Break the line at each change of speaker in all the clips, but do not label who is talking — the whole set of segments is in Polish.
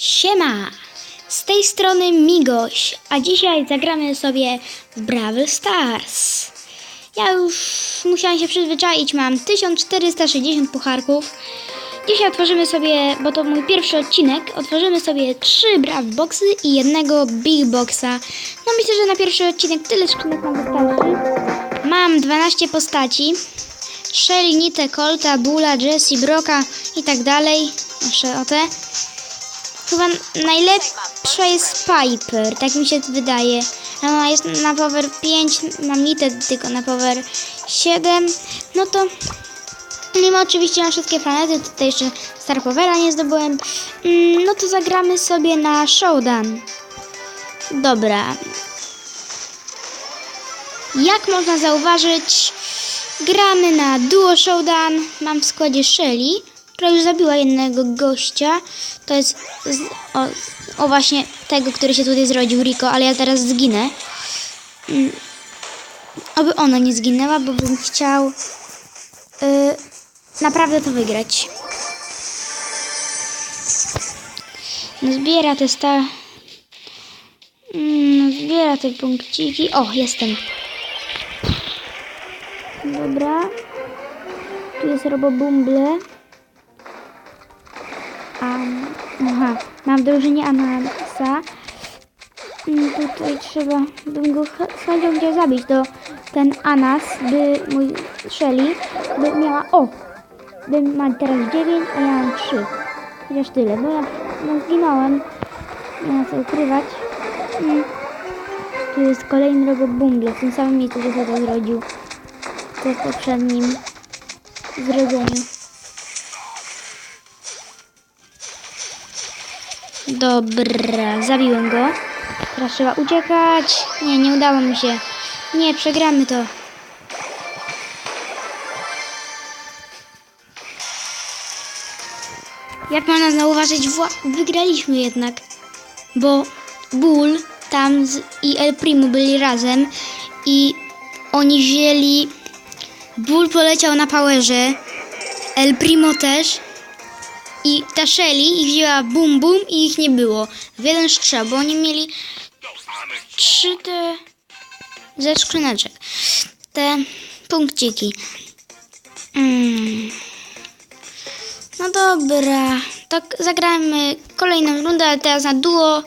Siema! Z tej strony Migoś, a dzisiaj zagramy sobie w Brawl Stars. Ja już musiałam się przyzwyczaić, mam 1460 pucharków. Dzisiaj otworzymy sobie, bo to mój pierwszy odcinek, otworzymy sobie trzy Brawl Boxy i jednego Big Boxa. No myślę, że na pierwszy odcinek tyle skrzynek nam wystarczy. Mam 12 postaci. Shelly, Nitę, Colta, Bula, Jessie, Broka i tak dalej. Proszę o te. Chyba najlepsza jest Piper, tak mi się wydaje. Ona jest na power 5, mam Nitę tylko na power 7. No to mimo oczywiście na wszystkie planety, tutaj jeszcze Star Powera nie zdobyłem. Mm, No to zagramy sobie na Showdown. Dobra. Jak można zauważyć, gramy na Duo Showdown. Mam w składzie Shelly, która już zabiła jednego gościa. To jest z, o, o właśnie tego, który się tutaj zrodził, Rico, ale ja teraz zginę. Mm, Oby ona nie zginęła, bo bym chciał y, naprawdę to wygrać. No zbiera te sta... Mm, No zbiera te punkciki. O, jestem. Dobra. Tu jest Robobumble. Um, aha, mam w drużynie Anansa. Mm, Tutaj trzeba, bym go chęcią chciał zabić, to ten Anas, by mój Shelly, by miała, o, by ma teraz 9, a ja mam 3. Chociaż tyle, bo ja no, zginąłem, nie ma co ukrywać. Mm. Tu jest kolejny Robobumble, w tym samym miejscu, gdzie się to zrodził. To w poprzednim zrodzeniu. Dobra, zabiłem go. Teraz trzeba uciekać. Nie, nie udało mi się. Nie, przegramy to. Jak można zauważyć, wygraliśmy jednak. Bo Bull tam z, i El Primo byli razem i oni wzięli... Bull poleciał na powerze, El Primo też i ta Shelly ich wzięła bum bum i ich nie było. W jeden strzał, bo oni mieli trzy te ze skrzyneczek. Te punkciki. Mm. No dobra, to k- zagramy kolejną rundę, ale teraz na duo,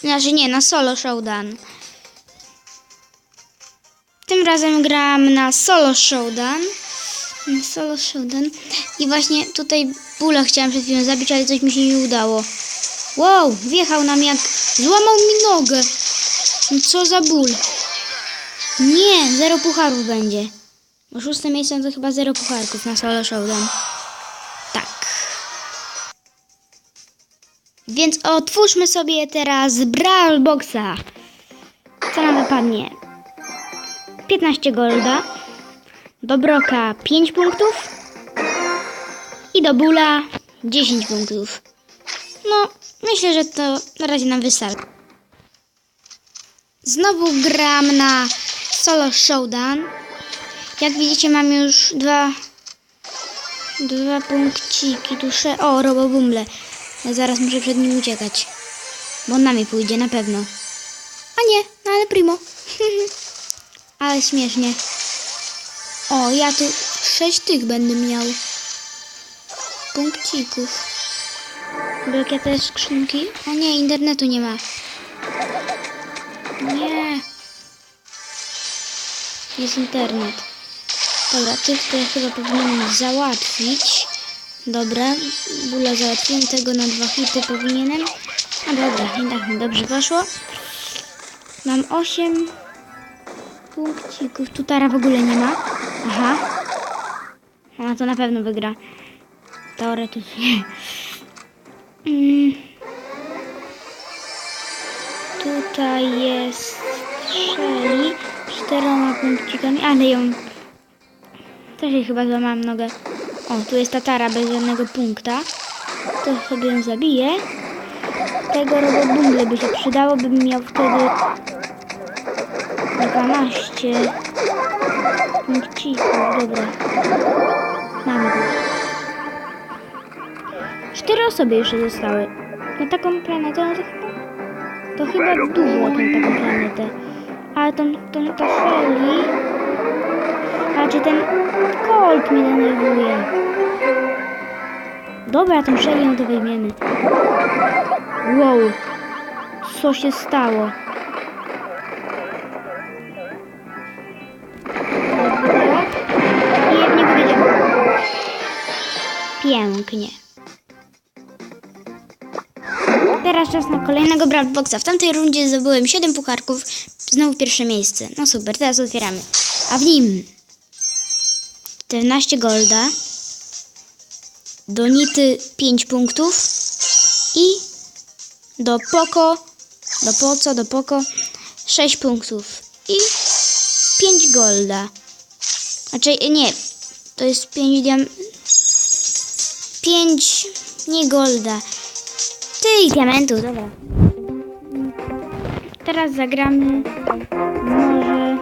znaczy nie, na solo showdown. Tym razem gram na solo showdown. Solo Showdown. I właśnie tutaj Bula chciałam przed chwilą zabić, ale coś mi się nie udało. Wow, wjechał nam jak... Złamał mi nogę. No co za ból. Nie, zero pucharów będzie. Bo szóste miejsce to chyba zero pucharków na Solo Showdown. Tak. Więc otwórzmy sobie teraz Brawl Boxa. Co nam wypadnie? 15 golda. Do Broka 5 punktów i do Bula 10 punktów. No, myślę, że to na razie nam wystarczy. Znowu gram na solo showdown. Jak widzicie, mam już dwa, dwa punkciki. Tu sze... O, Robobumble. Ja zaraz muszę przed nim uciekać. Bo on na mnie pójdzie, na pewno. A nie, no ale primo. ale śmiesznie. O, ja tu sześć tych będę miał. Punkcików. Blokia też skrzynki. O nie, internetu nie ma. Nie. Jest internet. Dobra, tych to ja chyba powinienem załatwić. Dobra, bula załatwiłem tego na dwa hity powinienem. A dobra, i tak mi dobrze poszło. Mam osiem punkcików. Tu Tara w ogóle nie ma. Aha. Ona to na pewno wygra. Teoretycznie. Mm. Tutaj jest Shelly czteroma punkcikami, ale ją też jej chyba złamałam nogę. O, tu jest Tatara bez żadnego punkta. To sobie ją zabiję. Tego robobumble by się przydało, bym miał wtedy 12 punkcików. Dobra. Mamy go. Cztery osoby jeszcze zostały. na taką planetę, no to chyba, to chyba dużo na taką planetę. Ale tą, tą, to Shelly, a czy ten Colt mnie denerwuje. Dobra, tą no to weźmiemy. Wow, co się stało? Pięknie. Teraz czas na kolejnego Bravboxa. W tamtej rundzie zdobyłem 7 pucharków, znowu pierwsze miejsce. No super, teraz otwieramy. A w nim 14 golda, do Nity 5 punktów i do Poco, do Poco, do Poco 6 punktów i 5 golda. Znaczy nie, to jest 5 diam... 5 nie golda. Tych diamentów, dobra. Teraz zagramy może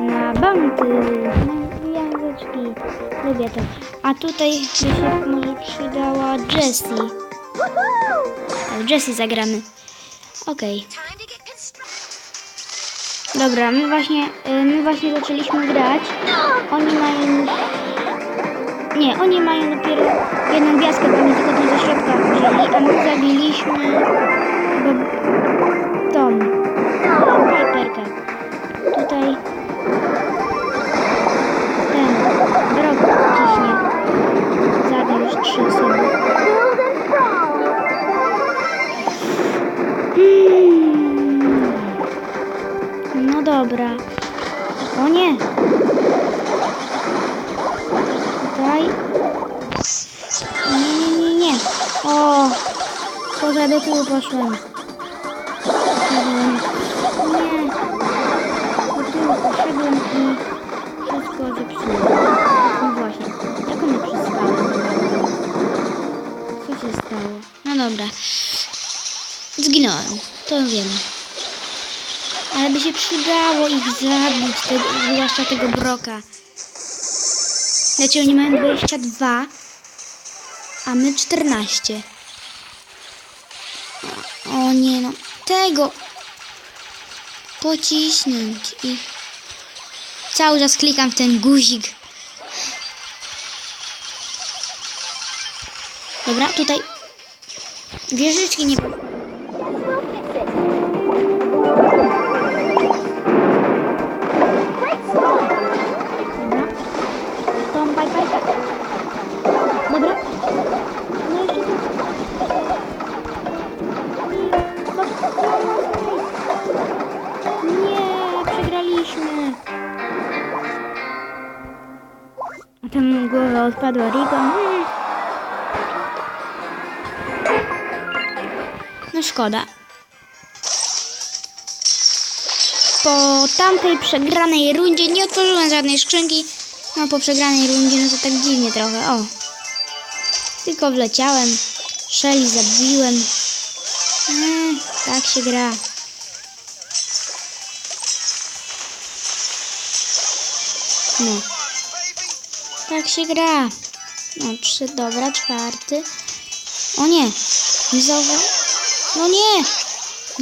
na banty, na gwiazdeczki. Lubię to. A tutaj się może przydała Jessie. Tak, Jessie zagramy. Okej. Dobra, my właśnie, y, my właśnie zaczęliśmy grać. Oni mają. Nie, oni mają dopiero jedną gwiazdkę, bo oni tylko tą ze środka a my zabiliśmy chyba tą Piperkę. Tutaj ten wrog ciśnie. Zabił już trzy osoby. Hmm. No dobra. O nie. Nie, nie, nie, nie. O. Poza do tyłu poszłem. Nie. Do tyłu poszedłem i wszystko zepsułem. No właśnie. Jak one przystały? Co się stało? No dobra. Zginąłem. To wiem. Ale by się przydało ich zabić, te, zwłaszcza tego broka. Znaczy oni mają 22, a my 14. O nie no, tego pocisnąć i cały czas klikam w ten guzik. Dobra, tutaj wieżyczki nie... Dobra. Rico. Mm. No szkoda. Po tamtej przegranej rundzie nie otworzyłem żadnej skrzynki. No po przegranej rundzie no to tak dziwnie trochę. O. Tylko wleciałem. Shelly zabiłem. Eee, tak się gra. No. Tak się gra. No, trzy, dobra, czwarty. O nie. Nie zauwa... No nie.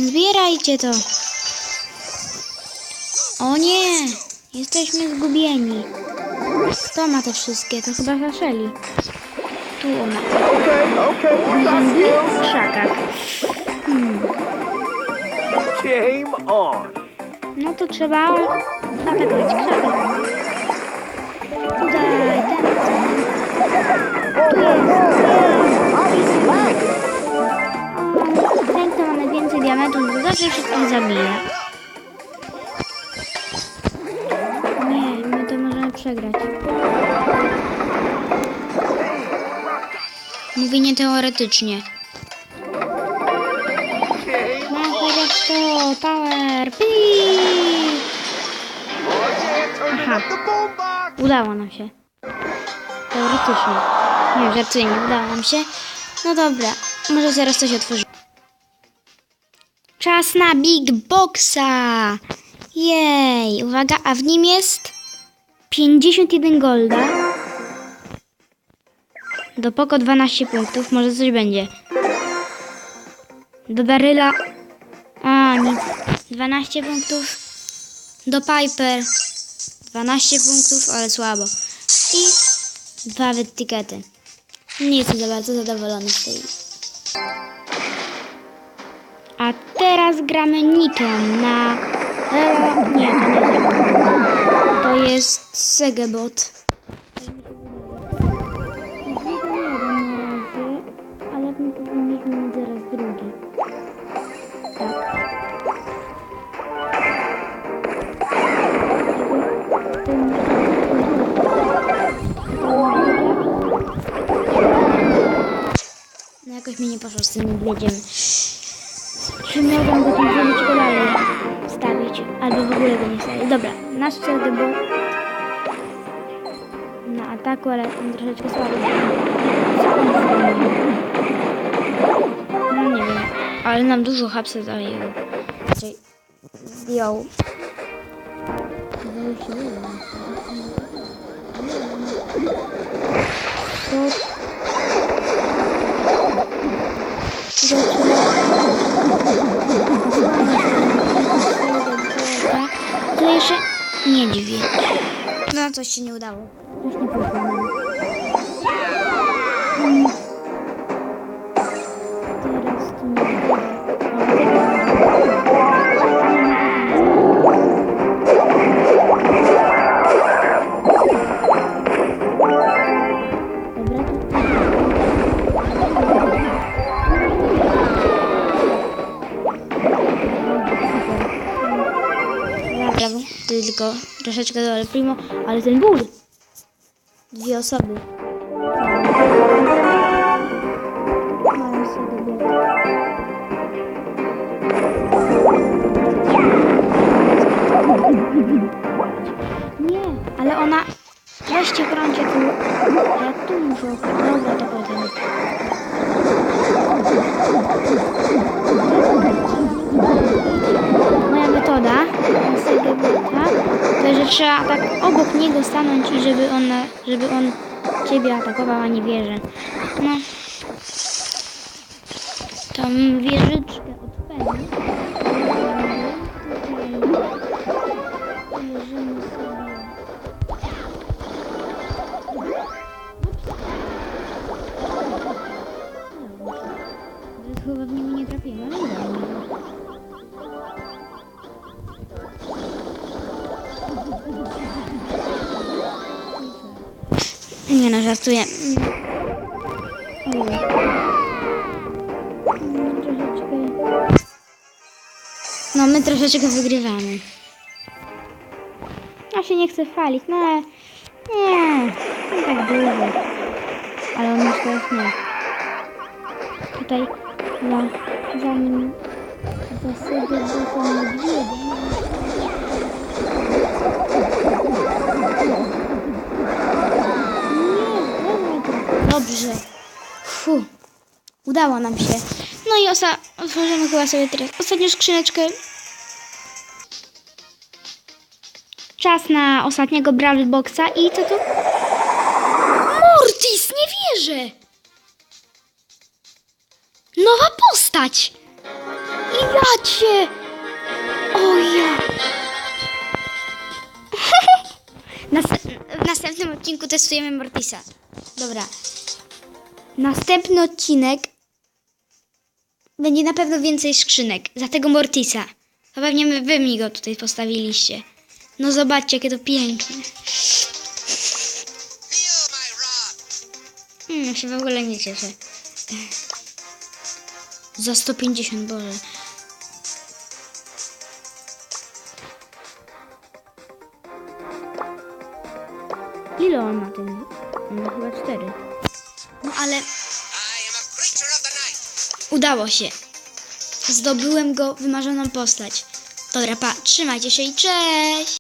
Zbierajcie to. O nie. Jesteśmy zgubieni. Kto ma te wszystkie? To chyba Haszeli. Tu ona.
Okay, got
W
skills.
krzakach.
Game on.
No to trzeba atakować krzakach. Zawsze wszystkich zabija. Nie, my to możemy przegrać. Mówię nie teoretycznie. Chociaż to, power, pii! Aha. Udało nam się. Teoretycznie. Nie, żartuję, nie udało nam się. No dobra, może zaraz coś otworzy. Czas na Big Boxa! Jej, uwaga, a w nim jest 51 golda. Do Poko 12 punktów, może coś będzie. Do Daryla. A, nic. 12 punktów. Do Piper. 12 punktów, ale słabo. I dwa wytykety. Nie jestem za bardzo zadowolony z tej. A teraz gramy Nitą na... E, nie, to nie jest. To jest Segebot. Ale my powinniśmy zaraz drugi. Tak. No jakoś mi nie poszło z tym niedźwiedziem. Stawić. Dobra, nasz cel był na ataku, ale on troszeczkę zrobił? No nie wiem, ale nam dużo hapsa zajął. Znaczy, zdjął. Zdaje się, niedźwiedź. No, coś się nie udało. Tylko troszeczkę do Primo, ale ten ból. Dwie osoby. Nie, ale ona... Weźcie chroncie tu. Ja tu muszę... Dobra, to potem. Moja metoda byta, to że trzeba tak obok niego stanąć i żeby on, żeby on ciebie atakował, a nie wieżę. No. Tam wieżyczkę Nie no, żartuję. No, my troszeczkę wygrywamy. Ja się nie chcę chwalić, no ale... Nie, nie tak dużo. Ale on już teraz nie. Tutaj za, zanim zasady do niedźwiedzia. Dobrze. Fu. Udało nam się. No i osa, otworzymy chyba sobie teraz ostatnią skrzyneczkę. Czas na ostatniego Brawl Boxa i co tu? Mortis, nie wierzę! Nowa postać! I ja cię! O ja! Nast- w następnym odcinku testujemy Mortisa. Dobra. Następny odcinek będzie na pewno więcej skrzynek. Za tego Mortisa. To pewnie wy mi go tutaj postawiliście. No zobaczcie, jakie to piękne. Hmm, się w ogóle nie cieszę. Za 150, Boże. On ten? Ma chyba cztery. No ale udało się. Zdobyłem go wymarzoną postać. Dobra, pa, trzymajcie się i cześć!